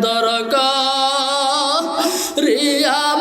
দরকার। রিয়া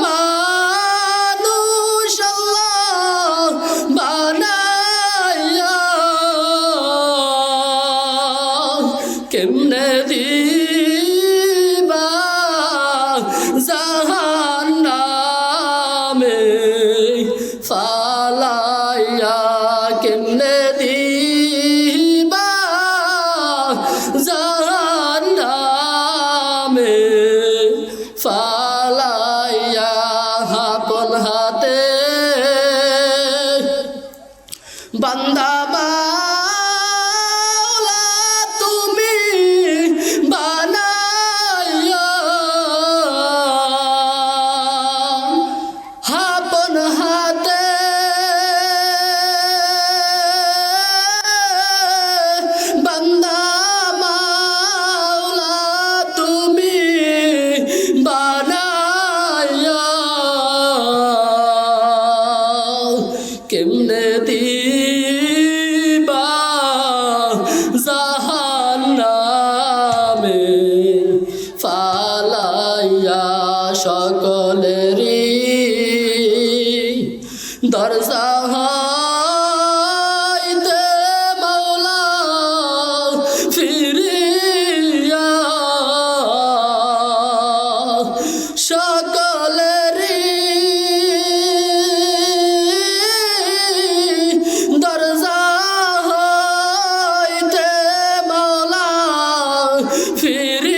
ফিরিয়া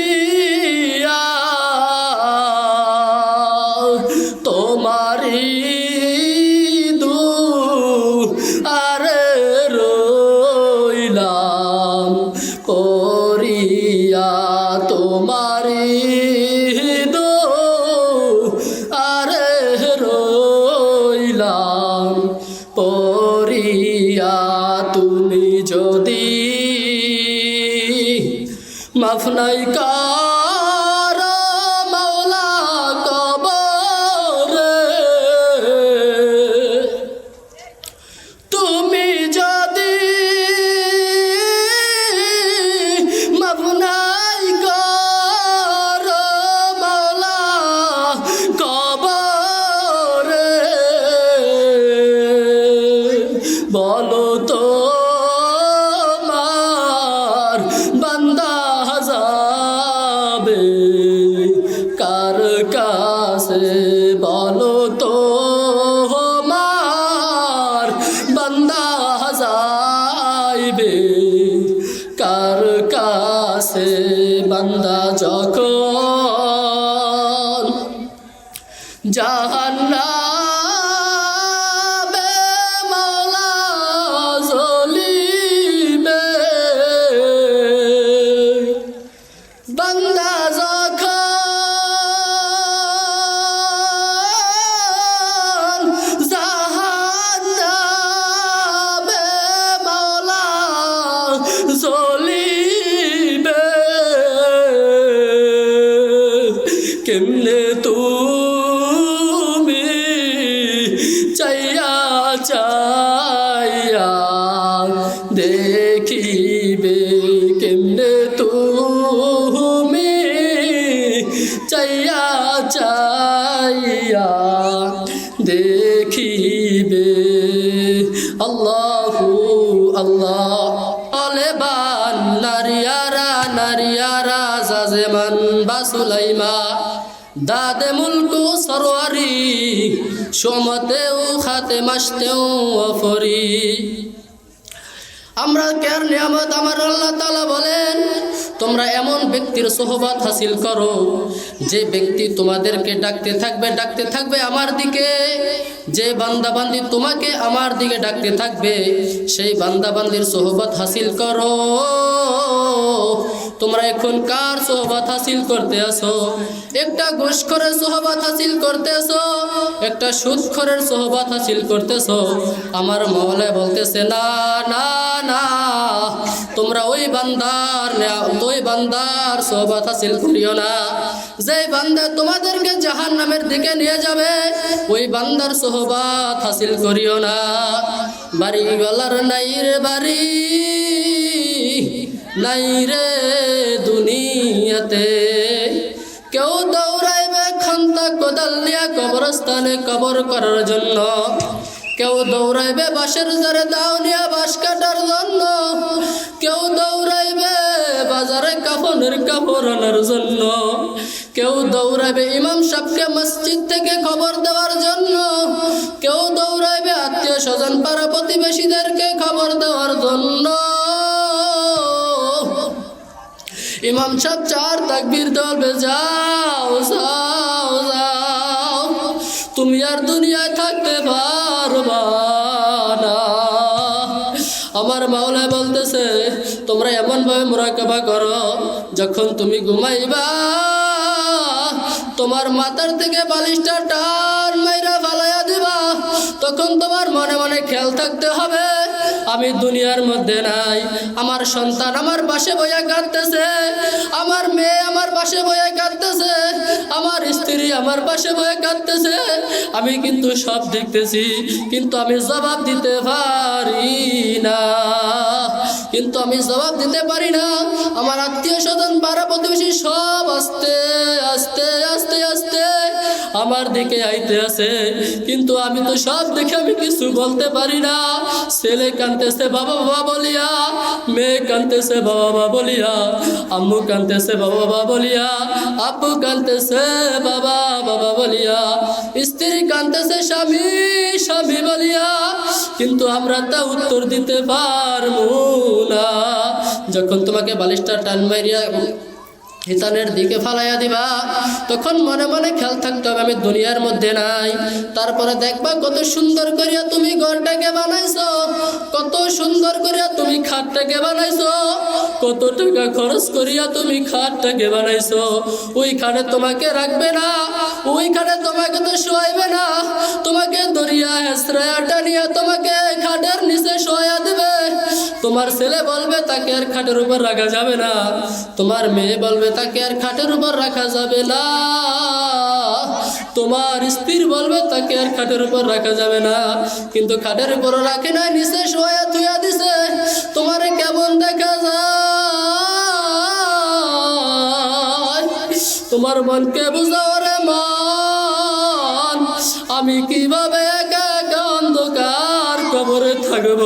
নাই কার কেমনে দাদে মুলকু সরোয়ারি, সোমতেও খাতে মাসতেও অফরি। আমরা কেয়ার নিয়ামত আমার আল্লাহ তালা বলেন, তোমরা এমন ব্যক্তির সোহবত হাসিল করো, যে ব্যক্তি তোমাদেরকে ডাকতে থাকবে ডাকতে থাকবে আমার দিকে। যে বান্দাবান্দি তোমাকে আমার দিকে ডাকতে থাকবে, সেই বান্দাবান্দির সোহবত হাসিল করো। তোমরা এখন কার সোহবত হাসিল করতে আসো একটা ঘুষখরের সোহবত হাসিল করতে আসো একটা সুদখরের সোহবত হাসিল করতেছো আমার মহলায় বলতেছে, না না না, তোমরা ওই বান্দার ওই বান্দার সোহবত হাসিল করিও না। যে বান্দা তোমাদেরকে জাহান নামের দিকে নিয়ে যাবে, ওই বান্দার সোহবত হাসিল করিও না। বাড়ি গলার নাই রে বাড়ি নাই রে দুনিয়াতে। কেউ দৌড়াইবে খান্তা কোদাল নিয়ে কবরস্থানে কবর করার জন্য। কেউ দৌড়াইবে বাঁশের জরে দাও নিয়ে বাঁশ কাটার জন্য। কেউ দৌড়াইবে বাজারে কাফনের কাপড় আনার জন্য। কেউ দৌড়াইবে ইমাম সাহেবকে মসজিদ থেকে খবর দেওয়ার জন্য। কেউ দৌড়াইবে আত্মীয় স্বজন পাড়া প্রতিবেশীদেরকে খবর দেওয়ার জন্য। ইমাম সাহেব চার তাকবীর দলবে, যাও যাও যাও। তুমি আর দুনিয়ায় থাকতে পারবা না। আমার মাওলায় বলতেছে, তোমরা এমন ভাবে মোরাকাবা করো যখন তুমি ঘুমাইবা। তোমার মাথার থেকে বালিশটা টান মাইরা ফালাইয়া দিবা। তখন তোমার মনে মনে খেয়াল থাকতে হবে, আমি দুনিয়ার মধ্যে নাই। আমার সন্তান আমার পাশে বইয়া কাঁদতেছে, আমার মেয়ে আমার পাশে বইয়া কাঁদতেছে, আমার স্ত্রী আমার পাশে বইয়া কাঁদতেছে। আমি কিন্তু সব দেখতেছি, কিন্তু আমি জবাব দিতে পারি না। কিন্তু আমি জবাব দিতে পারি না। আমার আত্মীয় স্বজন পাড়া প্রতিবেশী সব আস্তে আস্তে আস্তে আস্তে আমার দিকে আইতে আছে, কিন্তু আমি তো সব দেখে আমি কিছু বলতে পারি না। ছেলে কানতেছে বাবা বাবা বলিয়া, মেয়ে কানতেছে বাবা বাবা বলিয়া, আম্মু কানতেছে বাবা বাবা বলিয়া, আব্বু কানতেছে বাবা বাবা বলিয়া, স্ত্রী কানতেছে স্বামী স্বামী বলিয়া, কিন্তু আমরা তা উত্তর দিতে পারব না। যখন তোমাকে বালিশটা টান মারিয়া হিতানের দিকে ফালাইয়া দিবা। তখন মনে মনে খেয়াল থাকতে হবে, আমি দুনিয়ার মধ্যে নাই। তারপরে দেখবা, কত সুন্দর করিয়া তুমি ঘরটাকে বানাইছো, কত সুন্দর করিয়া তুমি খাটটাকে বানাইছো, কত টাকা খরচ করিয়া তুমি খাটটাকে বানাইছো। ওইখানে তোমাকে রাখবে না ওই ওইখানে তোমাকে তো শোয়াইবে না। তোমাকে দরিয়া হেসরায়া টানিয়া তোমাকে খাটের নিচে শোয়া দেবে। তোমার ছেলে বলবে, তাকে আর খাটের উপর রাখা যাবে না। তোমার মেয়ে বলবে, তাকে আর খাটের উপর রাখা যাবে না। তোমার স্ত্রী বলবে, তাকে আর খাটের উপর রাখা যাবে না। কিন্তু খাটের উপর রাখে না নিচে শোয়া থুয়া দিছে। তোমার কেমন দেখা যায়? তোমার মনকে বুঝাও রে মান। আমি কীভাবে একা একা অন্ধকার কবরে থাকব?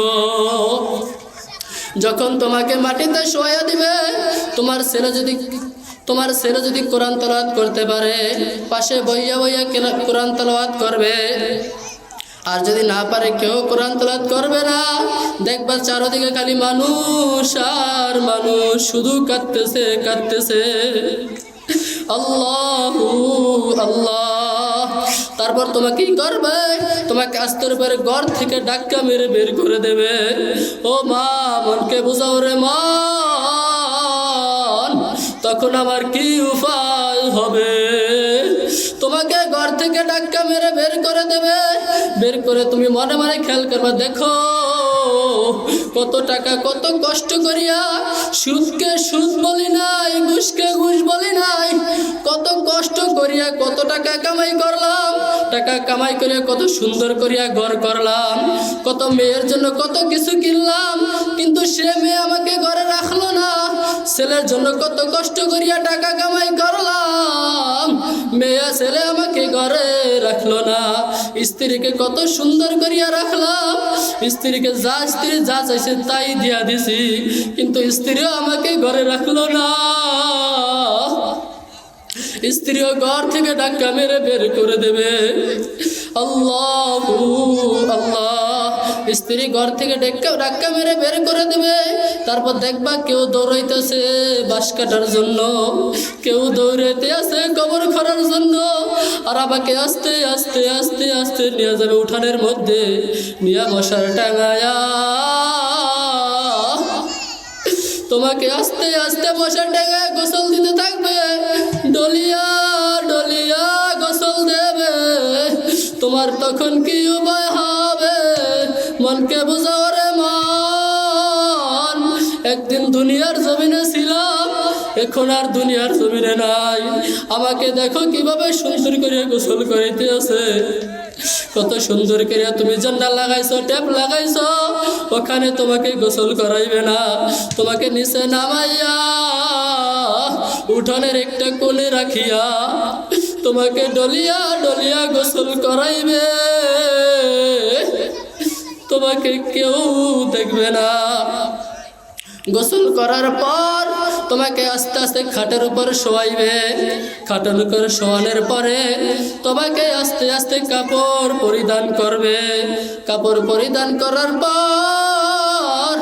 যখন তোমাকে মাটিতে শোয়া দিবে, তোমার ছেলে যদি, তোমার ছেলে যদি কোরআন তলাওয়াত করতে পারে, পাশে বইয়া বইয়া কেনা- কোরআন তলাওয়াত করবে। আর যদি না পারে, কেউ কোরআন তলাওয়াত করবে না। দেখবা চারদিকে খালি মানুষ আর মানুষ, শুধু কাঁদতেছে কাঁদতেছে। আল্লাহ আল্লাহ। তারপর তোমাকে কি করবে? তোমাকে আস্তর পরে ঘর থেকে ডাক্কা মেরে বের করে দেবে। ও মা, মনকে বুঝাও রে মা তখন আমার কি উপায় হবে? তোমাকে ঘর থেকে ডাক্কা মেরে বের করে দেবে। বের করে তুমি মনে মনে খেয়াল করবে, দেখো। কত টাকা, কত কষ্ট করিয়া সুদকে সুদ বলি নাই, ঘুষকে ঘুষ বলি নাই। কত কষ্ট করিয়া কত টাকা কামাই করলাম, টাকা কামাই করিয়া কত সুন্দর করিয়া ঘর করলাম। কত মেয়ের জন্য কত কিছু কিনলাম ছেলের জন্য কত কষ্ট করিয়া টাকা কামাই করলাম। মেয়া ছেলে আমাকে ঘরে রাখল না। স্ত্রীকে কত সুন্দর করিয়া রাখলাম। স্ত্রীকে যা স্ত্রী যা চাইছে তাই দিয়া দিছি, কিন্তু স্ত্রীও আমাকে ঘরে রাখল না। স্ত্রীও ঘর থেকে ডাক্কা মেরে বের করে দেবে। আল্লাহ আল্লাহ। স্ত্রী ঘর থেকে ডাক্কা ডাক্কা মেরে বের করে দেবে। তারপর দেখবা কেউ দৌড়াইতেছে বাঁশ কাটার জন্য। কেউ দৌড়াইতে আছে কবর করার জন্য। আর আমাকে আস্তে আস্তে আস্তে আস্তে নিয়ে যাবে উঠানের মধ্যে। নিয়ে মশার টাঙায়া। তোমাকে আস্তে আস্তে বসে ডেকে গোসল দিতে থাকবে। ডলিয়া ডলিয়া গোসল দেবে। তোমার তখন কি উপায় হবে মনকে বুঝাও রে মান। একদিন দুনিয়ার জমিনে ছিলাম, এখন আর দুনিয়ার জমিনে নাই। আমাকে দেখো কীভাবে সুন্দর করে গোসল করিতে আছে। কত সুন্দর করে তুমি জান্ডা লাগাইছো, ট্যাপ লাগাইছো, ওখানে তোমাকে গোসল করাইবে না। তোমাকে নিচে নামাইয়া উঠানের একটা কোণে রাখিয়া তোমাকে ডলিয়া ডলিয়া গোসল করাইবে। তোমাকে কেউ দেখবে না। গোসল করার পর তোমাকে আস্তে আস্তে খাটের উপর শোয়াইবে। খাটের উপর শোয়ানোর পরে তোমাকে আস্তে আস্তে কাপড় পরিধান করবে। কাপড় পরিধান করার পর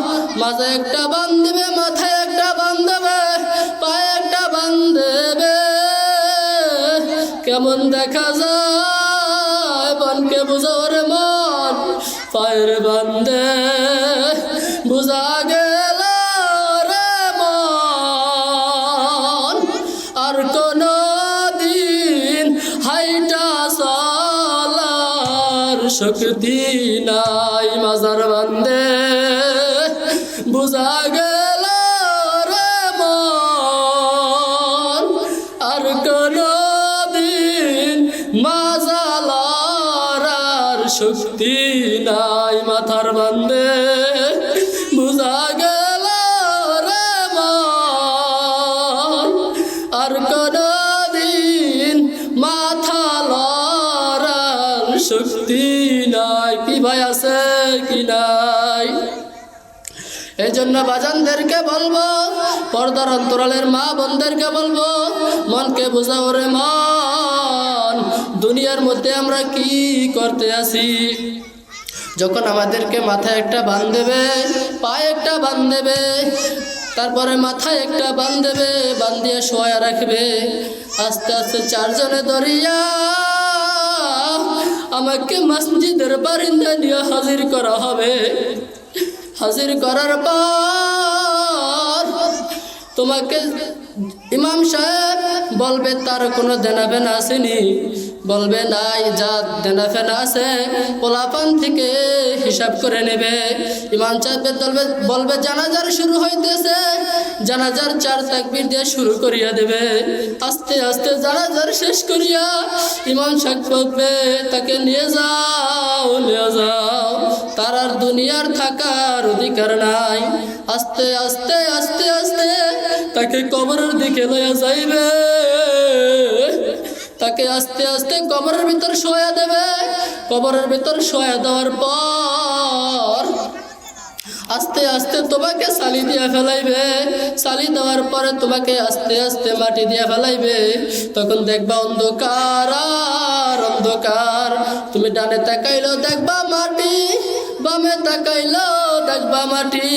মাঝে একটা বান দেবে, মাথায় একটা বান দেবে, পায়ে একটা বান দেবে। কেমন দেখা যায় বনকে বুঝাও রে মন পায়ের বান্দে বুঝা গেল আর কোন দিন হাইটা শক্তি নাই মাজার বান্দে। বান্দে বুঝা গেল রে আর কোন দিন মাথা লড়ার শক্তি নাই। কি ভাই আছে, কি নাই? এই জন্য বাজানদেরকে বলব, পর্দার অন্তরালের মা বোনদেরকে বলব, মনকে বোঝাও রে মন, দুনিয়ার মধ্যে আমরা কি করতে আসি যখন আমাদেরকে মাথায় একটা বান দেবে, পায়ে একটা বান দেবে, তারপরে মাথায় একটা বান দেবে, বান দিয়ে শোয়া রাখবে, আস্তে আস্তে চারজনে দরিয়া আমাকে মসজিদের বারিন্দা নিয়ে হাজির করা হবে। হাজির করার পর তোমাকে ইমাম সাহেব বলবে, তার কোনো দেনা ফেনা আসেনি। বলবে, নাই, যা দেনা ফেনা আছে, পোলাপান থেকে হিসাব করে নেবে। ইমাম সাহেব বলবে বলবে, জানাজার শুরু হইতেছে। জানাজার চার তাকবির দিয়ে শুরু করিয়া দেবে। আস্তে আস্তে জানাজার শেষ করিয়া ইমাম সাহেব বলবে, তাকে নিয়ে যাও নিয়ে যাও। তার আর দুনিয়ার থাকার অধিকার নাই। আস্তে আস্তে আস্তে আস্তে তাকে কবরের দিকে লইয়া যাইবে। তাকে আস্তে আস্তে কবরের ভিতর শোয়া দেবে। কবরের ভিতর শোয়া দেওয়ার পর আস্তে আস্তে তোমাকে সালি দিয়ে ফেলাইবে। সালি দেওয়ার পরে তোমাকে আস্তে আস্তে মাটি দিয়ে ফেলাইবে। তখন দেখবা অন্ধকার, আর অন্ধকার। তুমি ডানে তাকাইলো, দেখবা মাটি। বামে তাকাইলো, দেখবা মাটি।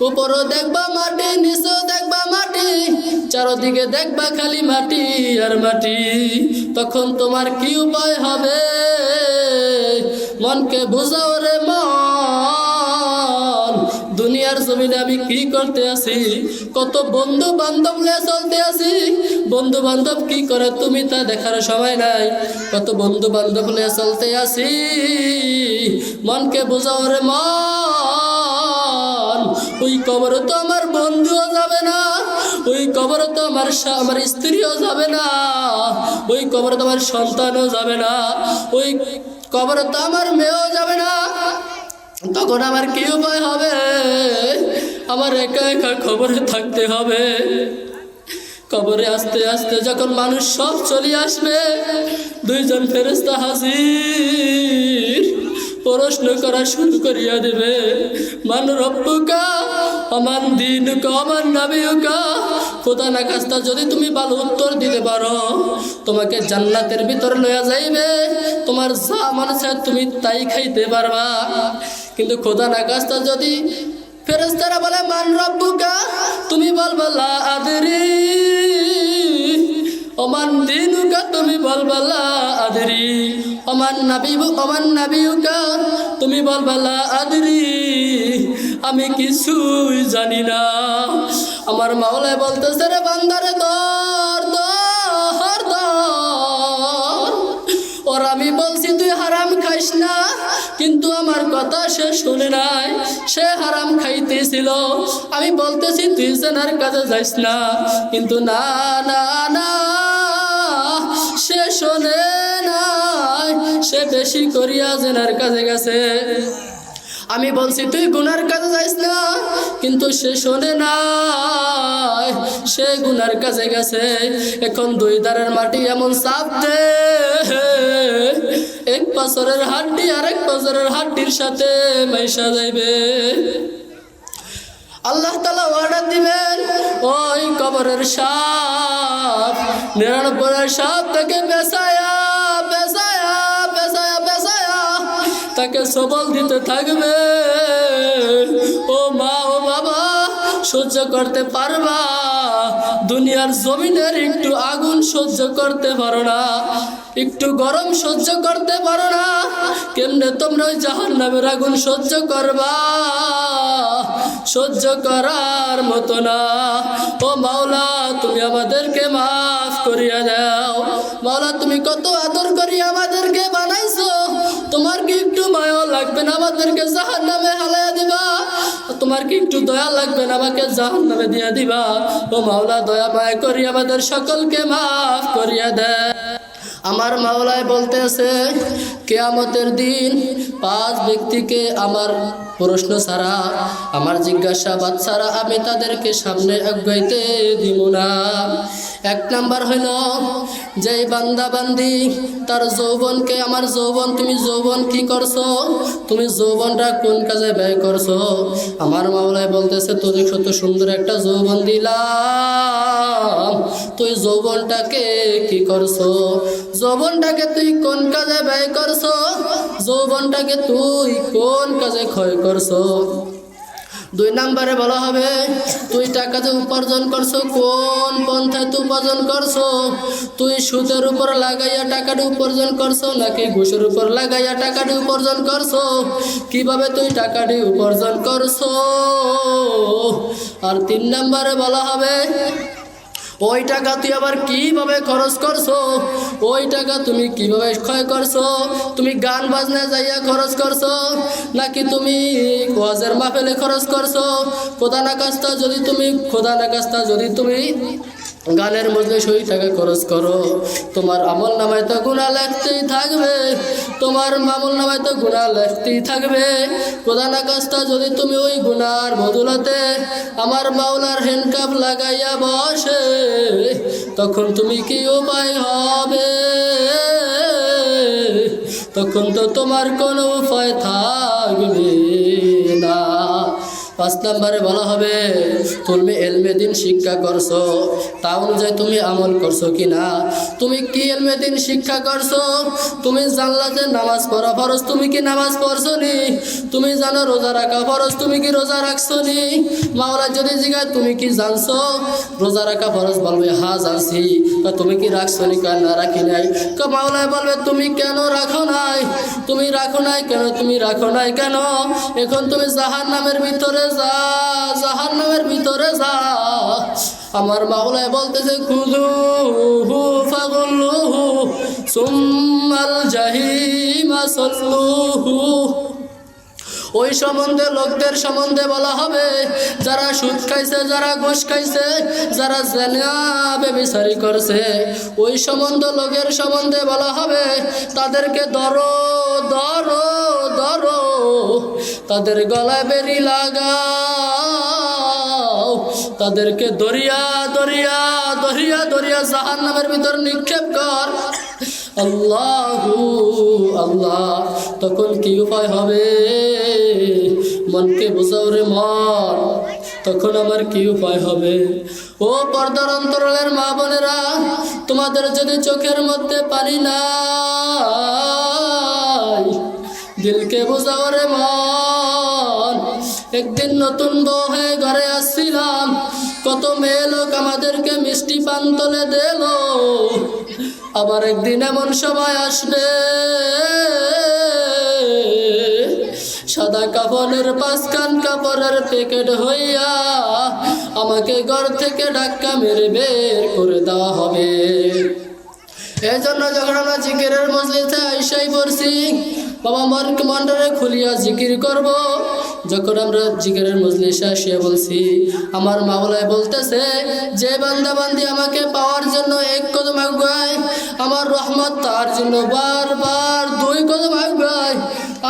উপরও দেখবা মাটি, নিচেও দেখবা মাটি। চারদিকে দেখবা খালি মাটি আর মাটি। তখন তোমার কি উপায় হবে? মনকে বুঝাও রে মন। দুনিয়ার জমিনে আমি কি করতে আছি? কত বন্ধু বান্ধব নিয়ে চলতে আছি। বন্ধু বান্ধব কি করে তুমি তা দেখার সময় নাই। কত বন্ধু বান্ধব নিয়ে চলতে আছি। মনকে বোঝাও রে মন। ওই কবরে তো আমার বন্ধুও যাবে না। ওই কবরে তো আমার আমার স্ত্রীও যাবে না। ওই কবরে তো আমার সন্তানও যাবে না। ওই কবর তো আমার মেয়েও যাবে না। তখন আমার কি উপায় হবে? আমার একা একা খবরে থাকতে হবে। কবরে আস্তে আস্তে যখন মানুষ সব চলে আসবে, দুইজন ফেরেস্তা হাজির প্রশ্ন করা শুরু করিয়া দেবে। মান রব্বুকা, অমান দিনুকা, অমান নাবিউকা। খোদা না কাস্তা যদি তুমি ভালো উত্তর দিতে পারো, তোমাকে জান্নাতের ভিতরে লয়া যাইবে। তোমার যা মনে তুমি তাই খাইতে পারবা। কিন্তু খোদা না কাস্তা যদি ফেরেস্তারা বলে, মান রব্বুকা? তুমি বলবা, লা আদরি। ওমান দিনুকা? তুমি বলবা, লা আদরি। ওমান নাবিবু ওমান নাবিউকা তুমি বলবা আদরি। আমি কিছুই জানি না। আমার মাওলায় বলতেছে, রে বান্দারে দর দর ওর আমি বলছি, তুই হারাম খাইস না। কিন্তু আমার কথা সে শুনে নাই। সে হারাম খাইতেছিল। আমি বলতেছি, তুই সেনার কাছে যাইস না। কিন্তু না না না, সে শোনে নাই। সে বেশি করিয়া জেনার কাছে গেছে। আমি বলছি, তুই গুনার কাজে যাইস না, কিন্তু সে শোনে না সে গুনার কাজে গেছে, এখন দুই দারের মাটি এমন চাপ দে। এক বছরের হাড্ডি আর এক বছরের হাড্ডির সাথে মেশা যাইবে। আল্লাহ তালা অর্ডার দিবেন, ওই কবরের সাপ নিরানব্বই সাপ থেকে বেসায়া তাকে সবল দিতে থাকবে। ও মা, ও বাবা, সহ্য করতে পারবা। দুনিয়ার জমিনের একটু আগুন সহ্য করতে পারো না। একটু গরম সহ্য করতে পারো না। কেমনে তোমরা ওই জাহান নামের আগুন সহ্য করবা? সহ্য করার মতো না। ও মাওলা, তুমি আমাদেরকে মাফ করিয়া দাও। মাওলা, তুমি কত আদর করি আমাদেরকে বানাইছো। তোমার কি একটু মায়া লাগবে না? আমাদেরকে জাহান নামে হালাইয়া দিবা। তোমার কি একটু দয়া লাগবে না? আমাকে জাহান নামে দিয়া দিবা। ও মাওলা, দয়া মায়া করি আমাদের সকলকে মাফ করিয়া দেয় আমার মাওলায় বলতেছে, কেয়ামতের দিন পাঁচ ব্যক্তিকে আমার প্রশ্ন ছাড়া, আমার জিজ্ঞাসাবাদ ছাড়া আমি তাদেরকে সামনে আগাইতে দিব না। এক নাম্বার হইল, যেই বান্দা বান্দি তার যৌবনকে, আমার যৌবন, তুমি যৌবন কি করছ? তুমি যৌবনটা কোন কাজে ব্যয় করছ? আমার মাওলায় বলতেছে তোর কত সুন্দর একটা যৌবন দিলাম। তুই যৌবনটাকে কি করছ? যৌবনটাকে তুই কোন কাজে ব্যয় করছ? যৌবনটাকে তুই কোন কাজে ক্ষয় করছ? দুই নম্বরে বলা হবে, তুই টাকা যে উপার্জন করছ, কোন পন্থায় তুই উপার্জন করছ? তুই সুদের উপর লাগাইয়া টাকাটা উপার্জন করছ নাকি ঘুষের উপর লাগাইয়া টাকাটি উপার্জন করছ? কীভাবে তুই টাকাটি উপার্জন করছ? আর তিন নম্বরে বলা হবে ওই টাকা তুই আবার কীভাবে খরচ করছ? ওই টাকা তুমি কীভাবে ক্ষয় করছ? তুমি গান বাজনা যাইয়া খরচ করছ? নাকি তুমি ওয়াজের মাফেলে খরচ করছ? খোদা না কাস্তা যদি তুমি খোদা না যদি তুমি গানের মধ্যে সই টাকা খরচ করো। তোমার আমল নামায় তো গুণা লাগতেই থাকবে। তোমার মামল নামায় তো গুণা লাগতেই থাকবে। প্রধান আকাশটা যদি তুমি ওই গুনার বদলাতে আমার মাওলার হ্যান্ডকাপ লাগাইয়া বসে, তখন তুমি কি উপায় হবে? তখন তো তোমার কোনো উপায় থাকবে। পাঁচ নম্বরে বলা হবে, তুমি এলমে দিন শিক্ষা করছ, তা অনুযায়ী তুমি আমল করছ কি না? তুমি কি এলমে দিন শিক্ষা করছ? তুমি জানলা যে নামাজ পড়া ফরজ, তুমি কি নামাজ পড়ছো নি? তুমি জানো রোজা রাখা ফরজ, তুমি কি রোজা রাখছো নি? মাওলা যদি জিগায়, তুমি কি জানছো? রোজা রাখা ফরজ বলবে, হা, জানছি। তুমি কি রাখছো নি? কেন না, রাখি নাই। মাওলায় বলবে, তুমি কেন রাখো নাই? তুমি রাখো নাই কেন? তুমি রাখো নাই কেন? এখন তুমি জাহান নামের ভিতরে যা জাহার নামের ভিতরে যা। আমার মাওলায় বলতেছে খুদু হু ফাগুল্লুহু সুম্মাল জাহিমা সল্লুহু। ওই সম্বন্ধে লোকদের সম্বন্ধে বলা হবে। যারা সুদ খাইছে, যারা ঘুষ খাইছে, যারা জেনাবে করছে, ওই সম্বন্ধে লোকের সম্বন্ধে বলা হবে। তাদেরকে ধরো ধরো ধরো, তাদের গলায় বেরি লাগাও। তাদেরকে দরিয়া দরিয়া দরিয়া দরিয়া জাহান নামের ভিতর নিক্ষেপ কর। আল্লাহ আল্লাহ, তখন কি উপায় হবে? মনকে বোঝাও রে মন, তখন আমার কি উপায় হবে? ও পর্দার অন্তরালের মা বোনেরা, তোমাদের যদি চোখের মধ্যে পানি না দিলকে বোঝাও রে মন। একদিন নতুন বউ হয়ে ঘরে আসছিলাম। কত মেয়ে লোক আমাদেরকে মিষ্টি পান তলে দিল। আবার একদিন এমন সময় আসবে। সাদা কাপড়ের পাঁচখান কাপড়ের প্যাকেট হইয়া আমাকে ঘর থেকে ধাক্কা মেরে বের করে দেওয়া হবে। এই জন্য যখন আমরা জিকিরের মজলিসে আইসাই পড়ছি, বাবা মন মন্ডরে খুলিয়া জিকির করব। যখন আমরা জিকিরের মজলিসে আসিয়া বলছি, আমার মাওলায় বলতেছে, যে বান্দা বান্দি আমাকে পাওয়ার জন্য এক কদম আগায় আমার রহমত তার জন্য বারবার দুই কদম আগায়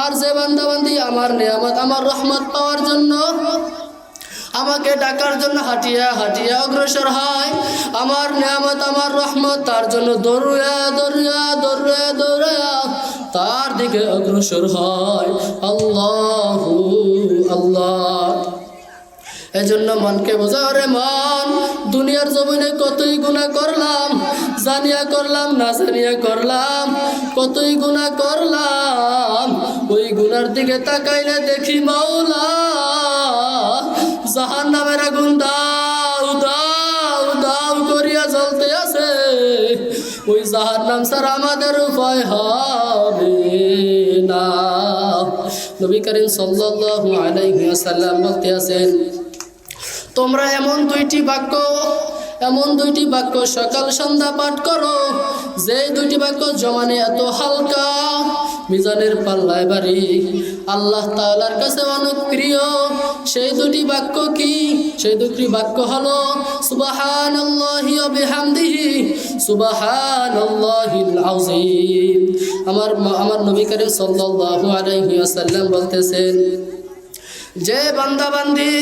আর যে বান্দাবান্দি আমার নিয়ামত, আমার রহমত পাওয়ার জন্য আমাকে ডাকার জন্য হাঁটিয়া হাঁটিয়া অগ্রসর হয়। আমার নিয়ামত, আমার রহমত, তার জন্য দৌড়া দৌড়া দৌড়া দৌড়া তার দিকে অগ্রসর হয়। আল্লাহ আল্লাহ। এজন্য মনকে বোঝাও রে মন, দুনিয়ার জমিনে কতই গুণা করলাম, জানিয়া করলাম, না জানিয়া করলাম, কতই গুণা করলাম, ওই গুনার দিকে তাকাইলে দেখি মাওলা জাহান নামের আগুন দাও দাও দাও করিয়া জ্বলতে আছে। ওই জাহার নাম স্যার আমাদের উপায় হবে না। নবী করিম সাল্লাল্লাহু আলাইহি ওয়াসাল্লাম বলতে আছেন, তোমরা এমন দুইটি বাক্য এমন দুইটি বাক্য সকাল সন্ধ্যা পাঠ করো। যে দুইটি বাক্য জমানে এত হালকা, মিজানের পাল্লায় বাড়ি। আল্লাহ তাআলার কাছে অনেক প্রিয়। সেই দুটি বাক্য কি? সেই দুটি বাক্য হলো সুবহানাল্লাহিল আমার আমার নবী সাল্লাল্লাহু আলাইহি ওয়াসাল্লাম বলতেছেন যে বান্দাবান্দি,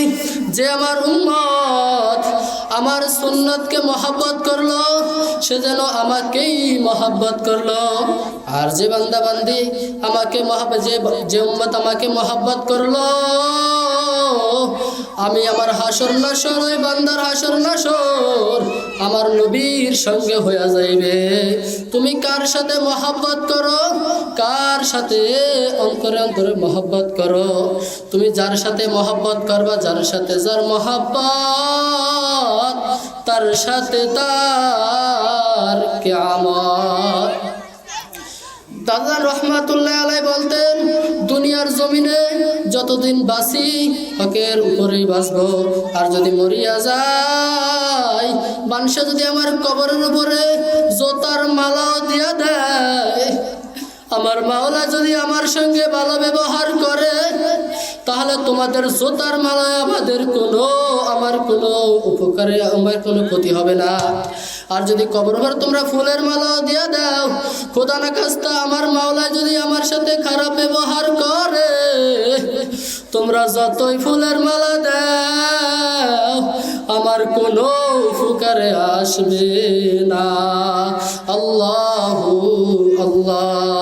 যে আমার উম্মত, আমার সুন্নতকে মহাব্বত করল, সে যেন আমাকেই মহাব্বত করল। আর যে বান্দাবান্দি আমাকে মহাব্বত যে উম্মত আমাকে মহাব্বত করল আমি আমার হাসর নাসর, ওই বান্দার হাসর নাসর, আমার নবীর সঙ্গে হইয়া যাইবে। তুমি কার সাথে মহাব্বত করো? কার সাথে অন্তরে অন্তরে মহাব্বত করো? তুমি যার সাথে মহাব্বত করবা, যার সাথে যার মহাব্বত, তার সাথে তার কেমন দাদা রহমাতুল্লাহ আলাই বলতেন, দুনিয়ার জমিনে যতদিন বাঁচি হকের উপরেই বাঁচব। আর যদি মরিয়া যাই মানুষে যদি আমার কবরের উপরে জোতার মালাও দিয়া দেয় আমার মাওলা যদি আমার সঙ্গে ভালো ব্যবহার করে, তাহলে তোমাদের জোতার মালায় আমাদের কোনো, আমার কোনো উপকারে, আমার কোনো ক্ষতি হবে না। আর যদি কবর ঘর তোমরা ফুলের মালাও দিয়ে দাও খোদা না কাস্তা আমার মাওলা যদি আমার সাথে খারাপ ব্যবহার করে, তোমরা যতই ফুলের মালা দাও, আমার কোনো উপকারে আসবে না। আল্লাহ আল্লাহ।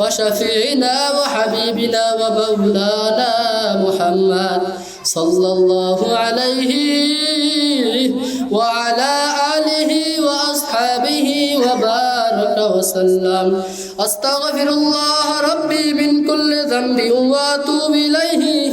وشفيعنا وحبيبنا ومولانا محمد صلى الله عليه وعلى آله وأصحابه وبارك وسلم. أستغفر الله ربي من كل ذنب وأتوب إليه.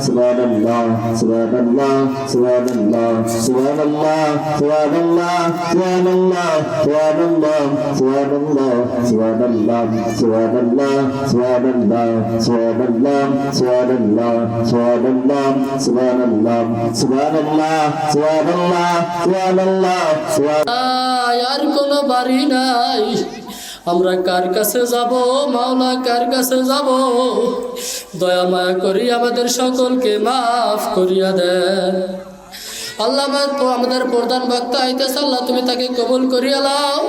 سبحان الله سبحان الله سبحان الله سبحان الله سبحان الله سبحان الله سبحان الله سبحان الله سبحان الله سبحان الله سبحان الله سبحان الله سبحان الله سبحان الله سبحان الله سبحان الله سبحان الله سبحان الله سبحان الله يا ركن بارينا আমরা কার কাছে যাব? মাওলা কার কাছে যাব? দয়া মায়া করি আমাদের সকলকে মাফ করিয়া দেন আল্লাহ আমাদের প্রধান বক্তা আইতেছে, আল্লাহ তুমি তাকে কবুল করিয়া লাও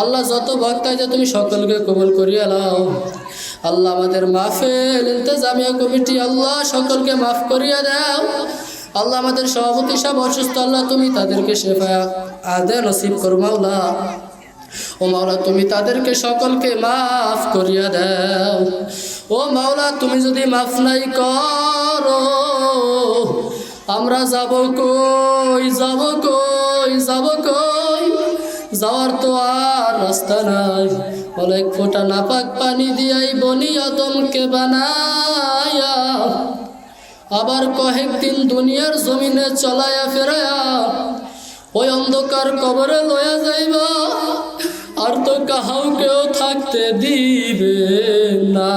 আল্লাহ যত বক্তা আইতে তুমি সকলকে কবুল করিয়া লাও আল্লাহ আমাদের মাহফিল, ইন্তজামিয়া কমিটি, আল্লাহ সকলকে মাফ করিয়া দাও। আল্লাহ আমাদের সভাপতি সব অসুস্থ, আল্লাহ তুমি তাদেরকে শেফা আদে নসিব করো মাওলা। ও মাওলা তুমি তাদেরকে সকলকে মাফ করিয়া দাও। ও মাওলা, তুমি যদি মাফ নাই করো, আমরা যাব কই যাব কই যাব কই? যাওয়ার তো আর রাস্তা নাই। অনেক ফোটা নাপাক পানি দিয়াই বনি আদমকে বানায়া, আবার কয়েকদিন দুনিয়ার জমিনে চলায়া ফেরায়া, ওই অন্ধকার কবরে লয়া যাইবা। আর তো কাহাও কেউ থাকতে দিবে না।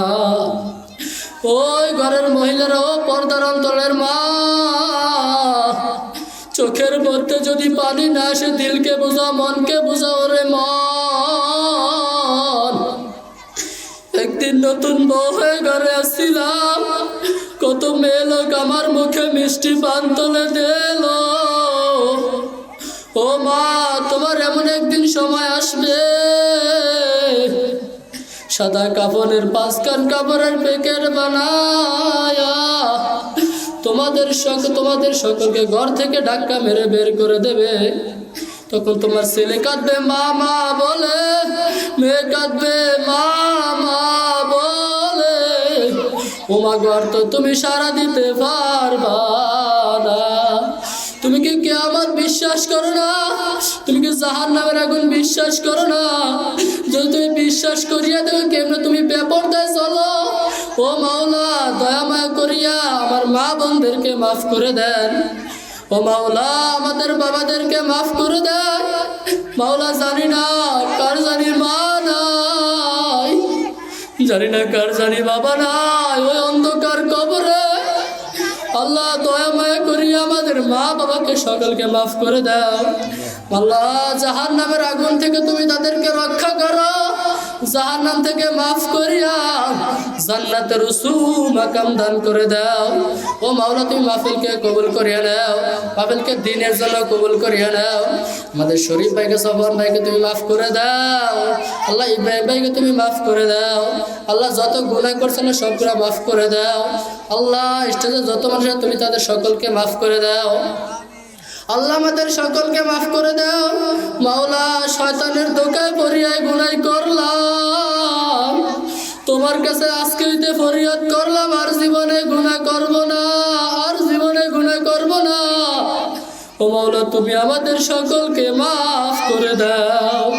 ওই ঘরের মহিলারাও পর্দার অন্তরের মা। চোখের মধ্যে যদি পানি না আসে, দিলকে বোঝা, মনকে বোঝা, ওরে মন। একদিন নতুন বউ হয়ে ঘরে আসছিলাম। কত মেয়ে লোক আমার মুখে মিষ্টি পান তুলে দিল। ও মা, তোমার এমন একদিন সময় আসবে। সাদা কাপড়ের পাঁচখান কাপড়ের প্যাকেট বানায়া তোমাদের সক তোমাদের সকলকে ঘর থেকে ধাক্কা মেরে বের করে দেবে। তখন তোমার ছেলে কাঁদবে মা মা বলে, মেয়ে কাঁদবে মা মা বলে। ও মা ঘর তো তুমি সারা দিতে পারবা না। তুমি কি কে আমার বিশ্বাস করো না? তুমি কি জাহান নামের আগুন বিশ্বাস করো না? যদি তুমি বিশ্বাস করিয়া দেবে কেমন তুমি পেপর দেয় চলো ও মাওলা, দয়া মায়া করিয়া আমার মা বোনদেরকে মাফ করে দেন। ও মাওলা, আমাদের বাবাদেরকে মাফ করে দেন। মাওলা, জানি না কার জানি মা নাই। জানি না কার জানি বাবা নাই। ওই অন্ধকার কবরে আল্লাহ দয়া মায়া করি আমাদের মা বাবাকে সকলকে মাফ করে দাও। আল্লাহ জাহান নামের আগুন থেকে তুমি তাদেরকে রক্ষা করো। জাহান নাম থেকে মাফ করিয়া জান্নাতের মাকাম দান করে দাও। ও মাওলা, তুমি মাহফিলকে কবুল করিয়া নাও, মাহফিলকে দিনের জন্য কবুল করিয়া নাও। আমাদের শরীফ ভাইকে সফর ভাইকে তুমি মাফ করে দাও। আল্লাহ ইব্রাহিম ভাইকে তুমি মাফ করে দাও। আল্লাহ যত গুণা করছে না সবগুলা মাফ করে দাও। আল্লাহ, স্টেজে যত মানুষ তুমি তাদের সকলকে মাফ করে দাও। আল্লাহ আমাদের সকলকে মাফ করে দাও। মাওলা শয়তানের দোকায় পরিয়ায় গুনাই করলাম। তোমার কাছে আজকে হইতে ফরিয়াদ করলাম, আর জীবনে গুনা করব না, আর জীবনে গুনা করব না। ও মাওলা, তুমি আমাদের সকলকে মাফ করে দাও।